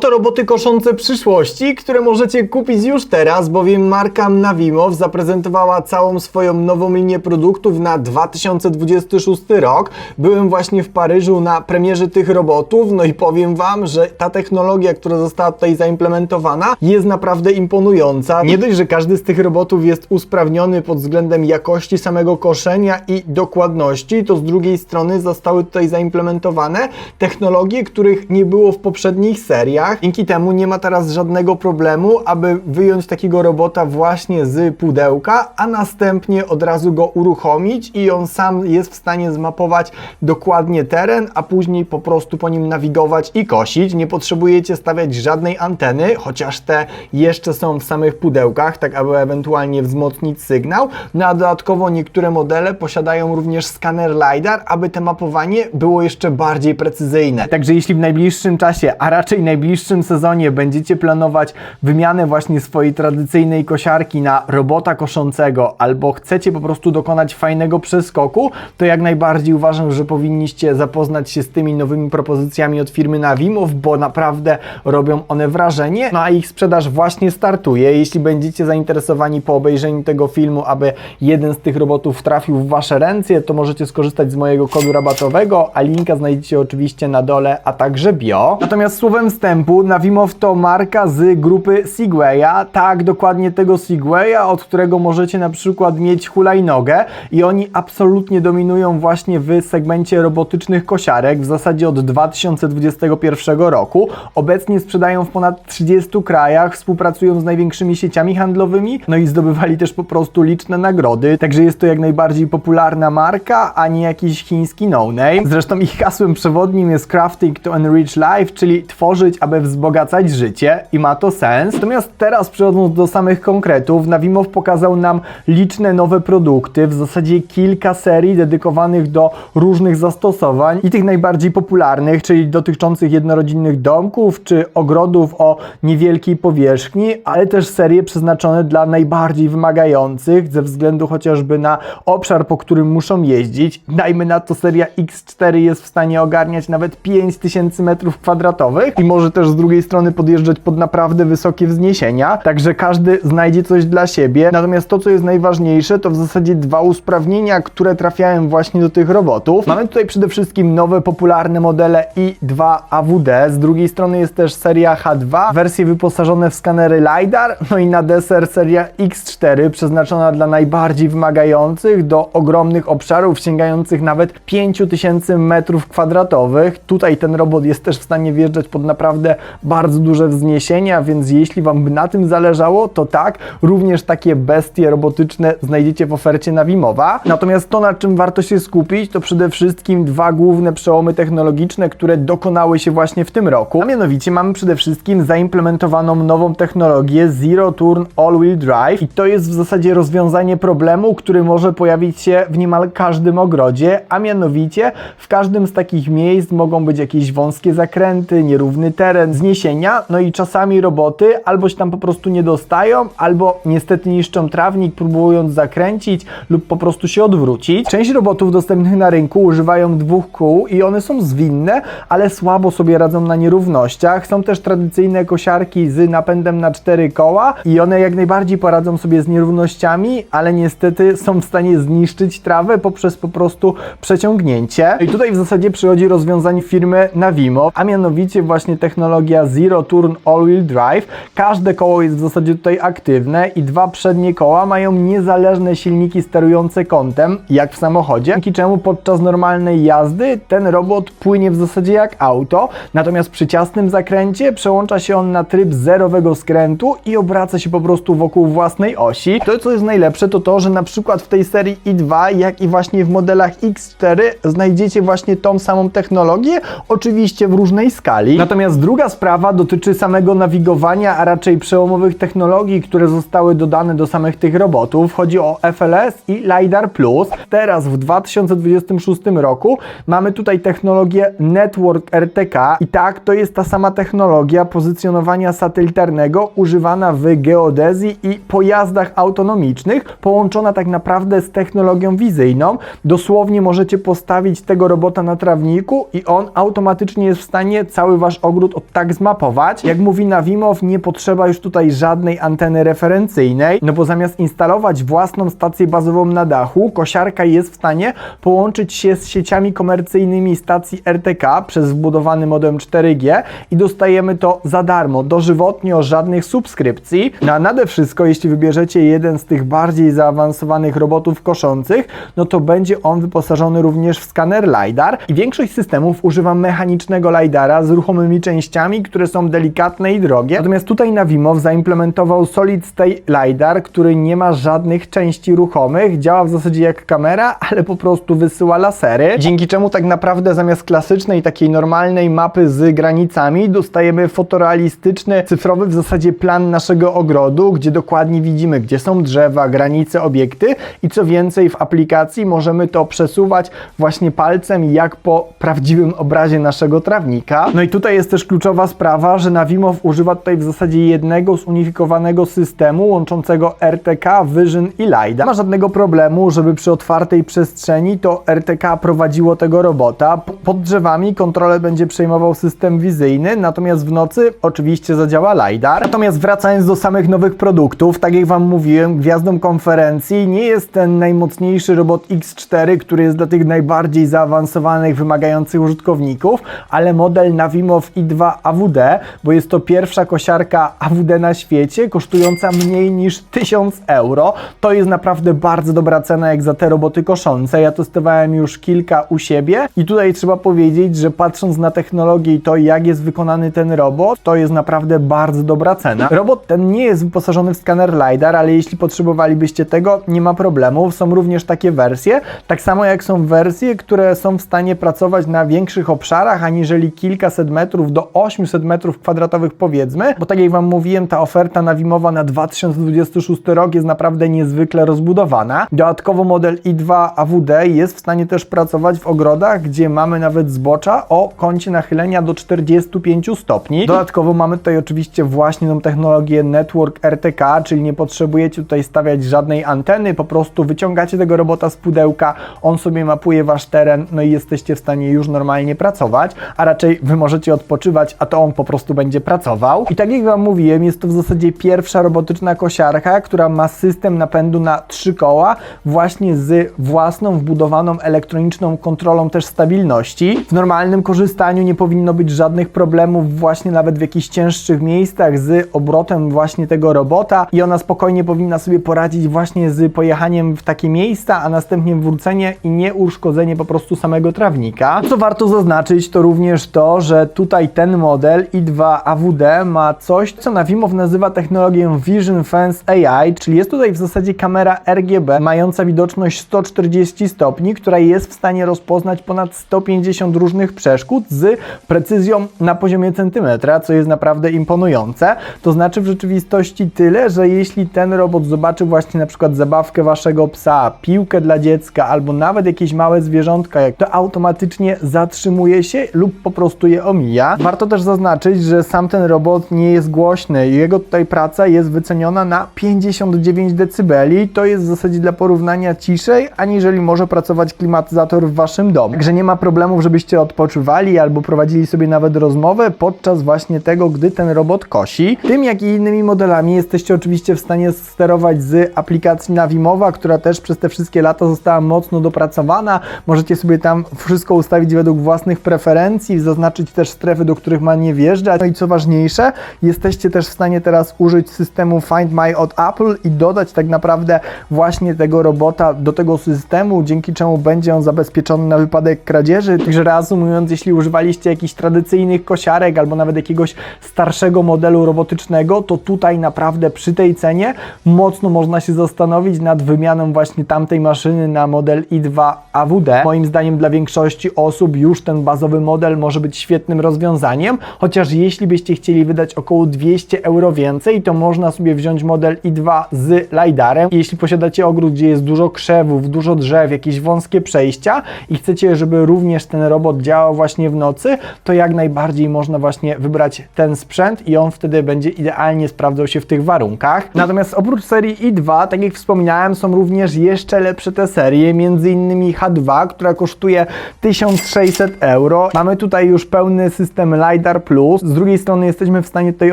To roboty koszące przyszłości, które możecie kupić już teraz, bowiem marka Navimow zaprezentowała całą swoją nową linię produktów na 2026 rok. Byłem właśnie w Paryżu na premierze tych robotów, no i powiem Wam, że ta technologia, która została tutaj zaimplementowana, jest naprawdę imponująca. Nie dość, że każdy z tych robotów jest usprawniony pod względem jakości samego koszenia i dokładności, to z drugiej strony zostały tutaj zaimplementowane technologie, których nie było w poprzednich seriach. Dzięki temu nie ma teraz żadnego problemu, aby wyjąć takiego robota właśnie z pudełka, a następnie od razu go uruchomić i on sam jest w stanie zmapować dokładnie teren, a później po prostu po nim nawigować i kosić. Nie potrzebujecie stawiać żadnej anteny, chociaż te jeszcze są w samych pudełkach, tak aby ewentualnie wzmocnić sygnał. No a dodatkowo niektóre modele posiadają również skaner LiDAR, aby to mapowanie było jeszcze bardziej precyzyjne. Także jeśli w najbliższym czasie, a raczej najbliższym sezonie będziecie planować wymianę właśnie swojej tradycyjnej kosiarki na robota koszącego albo chcecie po prostu dokonać fajnego przeskoku, to jak najbardziej uważam, że powinniście zapoznać się z tymi nowymi propozycjami od firmy Navimow, bo naprawdę robią one wrażenie, no a ich sprzedaż właśnie startuje. Jeśli będziecie zainteresowani po obejrzeniu tego filmu, aby jeden z tych robotów trafił w Wasze ręce, to możecie skorzystać z mojego kodu rabatowego, a linka znajdziecie oczywiście na dole, a także bio. Natomiast słowem wstępu, Navimow to marka z grupy Segwaya, tak dokładnie tego Segwaya, od którego możecie na przykład mieć hulajnogę i oni absolutnie dominują właśnie w segmencie robotycznych kosiarek, w zasadzie od 2021 roku. Obecnie sprzedają w ponad 30 krajach, współpracują z największymi sieciami handlowymi, no i zdobywali też po prostu liczne nagrody, także jest to jak najbardziej popularna marka, a nie jakiś chiński no-name. Zresztą ich hasłem przewodnim jest crafting to enrich life, czyli tworzyć, aby wzbogacać życie i ma to sens. Natomiast teraz przechodząc do samych konkretów, Navimow pokazał nam liczne nowe produkty, w zasadzie kilka serii dedykowanych do różnych zastosowań i tych najbardziej popularnych, czyli dotyczących jednorodzinnych domków czy ogrodów o niewielkiej powierzchni, ale też serie przeznaczone dla najbardziej wymagających ze względu chociażby na obszar, po którym muszą jeździć. Dajmy na to seria X4 jest w stanie ogarniać nawet 5000 m2 i może też z drugiej strony podjeżdżać pod naprawdę wysokie wzniesienia, także każdy znajdzie coś dla siebie. Natomiast to, co jest najważniejsze, to w zasadzie dwa usprawnienia, które trafiają właśnie do tych robotów. Mamy tutaj przede wszystkim nowe, popularne modele i2 AWD, z drugiej strony jest też seria H2, wersje wyposażone w skanery LiDAR, no i na deser seria X4, przeznaczona dla najbardziej wymagających, do ogromnych obszarów, sięgających nawet 5000 m2. Tutaj ten robot jest też w stanie wjeżdżać pod naprawdę bardzo duże wzniesienia, więc jeśli Wam by na tym zależało, to tak, również takie bestie robotyczne znajdziecie w ofercie Navimowa. Natomiast to, na czym warto się skupić, to przede wszystkim dwa główne przełomy technologiczne, które dokonały się właśnie w tym roku. A mianowicie mamy przede wszystkim zaimplementowaną nową technologię Zero Turn All Wheel Drive i to jest w zasadzie rozwiązanie problemu, który może pojawić się w niemal każdym ogrodzie, a mianowicie w każdym z takich miejsc mogą być jakieś wąskie zakręty, nierówny teren, zniesienia, no i czasami roboty albo się tam po prostu nie dostają, albo niestety niszczą trawnik, próbując zakręcić lub po prostu się odwrócić. Część robotów dostępnych na rynku używają dwóch kół i one są zwinne, ale słabo sobie radzą na nierównościach. Są też tradycyjne kosiarki z napędem na cztery koła i one jak najbardziej poradzą sobie z nierównościami, ale niestety są w stanie zniszczyć trawę poprzez po prostu przeciągnięcie. I tutaj w zasadzie przychodzi rozwiązanie firmy Navimo, a mianowicie właśnie technologia Zero Turn All Wheel Drive. Każde koło jest w zasadzie tutaj aktywne i dwa przednie koła mają niezależne silniki sterujące kątem, jak w samochodzie, dzięki czemu podczas normalnej jazdy ten robot płynie w zasadzie jak auto, natomiast przy ciasnym zakręcie przełącza się on na tryb zerowego skrętu i obraca się po prostu wokół własnej osi. To, co jest najlepsze, to to, że na przykład w tej serii i2, jak i właśnie w modelach X4 znajdziecie właśnie tą samą technologię, oczywiście w różnej skali. Natomiast druga sprawa dotyczy samego nawigowania, a raczej przełomowych technologii, które zostały dodane do samych tych robotów. Chodzi o FLS i LiDAR Plus. Teraz w 2026 roku mamy tutaj technologię Network RTK i tak, to jest ta sama technologia pozycjonowania satelitarnego używana w geodezji i pojazdach autonomicznych, połączona tak naprawdę z technologią wizyjną. Dosłownie możecie postawić tego robota na trawniku i on automatycznie jest w stanie cały wasz ogród tak zmapować. Jak mówi Navimow, nie potrzeba już tutaj żadnej anteny referencyjnej, no bo zamiast instalować własną stację bazową na dachu, kosiarka jest w stanie połączyć się z sieciami komercyjnymi stacji RTK przez wbudowany modem 4G i dostajemy to za darmo, dożywotnio, żadnych subskrypcji. No a nade wszystko, jeśli wybierzecie jeden z tych bardziej zaawansowanych robotów koszących, no to będzie on wyposażony również w skaner LiDAR i większość systemów używa mechanicznego LiDAra z ruchomymi częściami, które są delikatne i drogie. Natomiast tutaj Navimow zaimplementował Solid State LiDAR, który nie ma żadnych części ruchomych, działa w zasadzie jak kamera, ale po prostu wysyła lasery, dzięki czemu tak naprawdę zamiast klasycznej takiej normalnej mapy z granicami dostajemy fotorealistyczny, cyfrowy w zasadzie plan naszego ogrodu, gdzie dokładnie widzimy, gdzie są drzewa, granice, obiekty i co więcej w aplikacji możemy to przesuwać właśnie palcem jak po prawdziwym obrazie naszego trawnika. No i tutaj jest też kluczowa sprawa, że Navimow używa tutaj w zasadzie jednego zunifikowanego systemu łączącego RTK, Vision i LiDAR. Nie ma żadnego problemu, żeby przy otwartej przestrzeni to RTK prowadziło tego robota. Pod drzewami kontrolę będzie przejmował system wizyjny, natomiast w nocy oczywiście zadziała LiDAR. Natomiast wracając do samych nowych produktów, tak jak Wam mówiłem, gwiazdą konferencji nie jest ten najmocniejszy robot X4, który jest dla tych najbardziej zaawansowanych, wymagających użytkowników, ale model Navimow i2 AWD, bo jest to pierwsza kosiarka AWD na świecie, kosztująca mniej niż 1000 euro. To jest naprawdę bardzo dobra cena jak za te roboty koszące. Ja testowałem już kilka u siebie i tutaj trzeba powiedzieć, że patrząc na technologię i to jak jest wykonany ten robot, to jest naprawdę bardzo dobra cena. Robot ten nie jest wyposażony w skaner LiDAR, ale jeśli potrzebowalibyście tego, nie ma problemu. Są również takie wersje, tak samo jak są wersje, które są w stanie pracować na większych obszarach, aniżeli kilkaset metrów do 800 metrów kwadratowych powiedzmy, bo tak jak Wam mówiłem, ta oferta nawimowa na 2026 rok jest naprawdę niezwykle rozbudowana. Dodatkowo model i2 AWD jest w stanie też pracować w ogrodach, gdzie mamy nawet zbocza o kącie nachylenia do 45 stopni. Dodatkowo mamy tutaj oczywiście właśnie tą technologię Network RTK, czyli nie potrzebujecie tutaj stawiać żadnej anteny, po prostu wyciągacie tego robota z pudełka, on sobie mapuje wasz teren, no i jesteście w stanie już normalnie pracować, a raczej wy możecie odpoczywać, a to on po prostu będzie pracował. I tak jak Wam mówiłem, jest to w zasadzie pierwsza robotyczna kosiarka, która ma system napędu na trzy koła, właśnie z własną wbudowaną elektroniczną kontrolą też stabilności. W normalnym korzystaniu nie powinno być żadnych problemów właśnie nawet w jakichś cięższych miejscach z obrotem właśnie tego robota i ona spokojnie powinna sobie poradzić właśnie z pojechaniem w takie miejsca, a następnie wrócenie i nie uszkodzenie po prostu samego trawnika. Co warto zaznaczyć to również to, że tutaj ten model i2 AWD ma coś, co Navimow nazywa technologią Vision Fence AI, czyli jest tutaj w zasadzie kamera RGB mająca widoczność 140 stopni, która jest w stanie rozpoznać ponad 150 różnych przeszkód z precyzją na poziomie centymetra, co jest naprawdę imponujące. To znaczy w rzeczywistości tyle, że jeśli ten robot zobaczy właśnie na przykład zabawkę waszego psa, piłkę dla dziecka albo nawet jakieś małe zwierzątka, to automatycznie zatrzymuje się lub po prostu je omija. Warto też zaznaczyć, że sam ten robot nie jest głośny. Jego tutaj praca jest wyceniona na 59 dB. To jest w zasadzie dla porównania ciszej, aniżeli może pracować klimatyzator w waszym domu. Także nie ma problemów, żebyście odpoczywali albo prowadzili sobie nawet rozmowę podczas właśnie tego, gdy ten robot kosi. Tym jak i innymi modelami jesteście oczywiście w stanie sterować z aplikacji Navimowa, która też przez te wszystkie lata została mocno dopracowana. Możecie sobie tam wszystko ustawić według własnych preferencji, zaznaczyć też strefy, do których ma nie wjeżdżać. No i co ważniejsze, jesteście też w stanie teraz użyć systemu Find My od Apple i dodać tak naprawdę właśnie tego robota do tego systemu, dzięki czemu będzie on zabezpieczony na wypadek kradzieży. Także reasumując, jeśli używaliście jakichś tradycyjnych kosiarek albo nawet jakiegoś starszego modelu robotycznego, to tutaj naprawdę przy tej cenie mocno można się zastanowić nad wymianą właśnie tamtej maszyny na model i2 AWD. Moim zdaniem dla większości osób już ten bazowy model może być świetnym rozwiązaniem, chociaż jeśli byście chcieli wydać około 200 euro więcej, to można sobie wziąć model i2 z LiDARem. Jeśli posiadacie ogród, gdzie jest dużo krzewów, dużo drzew, jakieś wąskie przejścia i chcecie, żeby również ten robot działał właśnie w nocy, to jak najbardziej można właśnie wybrać ten sprzęt i on wtedy będzie idealnie sprawdzał się w tych warunkach. Natomiast oprócz serii i2, tak jak wspominałem, są również jeszcze lepsze te serie, między innymi H2, która kosztuje 1600 euro. Mamy tutaj już pełny system LiDAR Plus. Z drugiej strony jesteśmy w stanie tutaj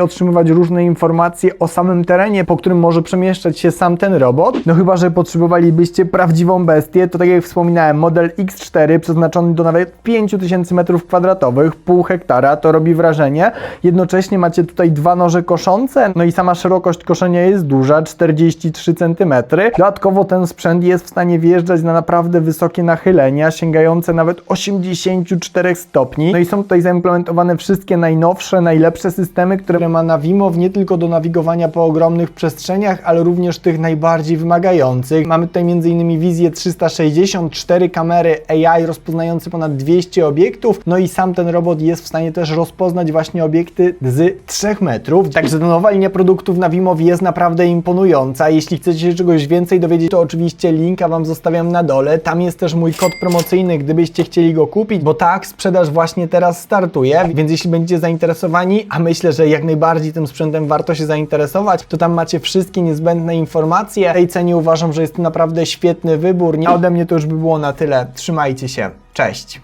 otrzymywać różne informacje o samym terenie, po którym może przemieszczać się sam ten robot. No chyba, że potrzebowalibyście prawdziwą bestię, to tak jak wspominałem, model X4 przeznaczony do nawet 5000 m2, pół hektara, to robi wrażenie. Jednocześnie macie tutaj dwa noże koszące, no i sama szerokość koszenia jest duża, 43 cm. Dodatkowo ten sprzęt jest w stanie wjeżdżać na naprawdę wysokie nachylenia, sięgające nawet 84 stopni. No i są tutaj zaimplementowane wszystkie najnowsze, najlepsze systemy, które ma Navimow nie tylko do nawigowania po ogromnych przestrzeniach, ale również tych najbardziej wymagających. Mamy tutaj m.in. wizję 360, 4 kamery AI rozpoznające ponad 200 obiektów, no i sam ten robot jest w stanie też rozpoznać właśnie obiekty z 3 metrów. Także ta nowa linia produktów Navimow jest naprawdę imponująca. Jeśli chcecie się czegoś więcej dowiedzieć, to oczywiście linka Wam zostawiam na dole. Tam jest też mój kod promocyjny, gdybyście chcieli go kupić, bo tak, sprzedaż właśnie teraz startuje, więc jeśli będziecie zainteresowani, a myślę, że jak najbardziej tym sprzętem warto się zainteresować, to tam macie wszystkie niezbędne informacje. W tej cenie uważam, że jest naprawdę świetny wybór. Nie ode mnie to już by było na tyle. Trzymajcie się. Cześć.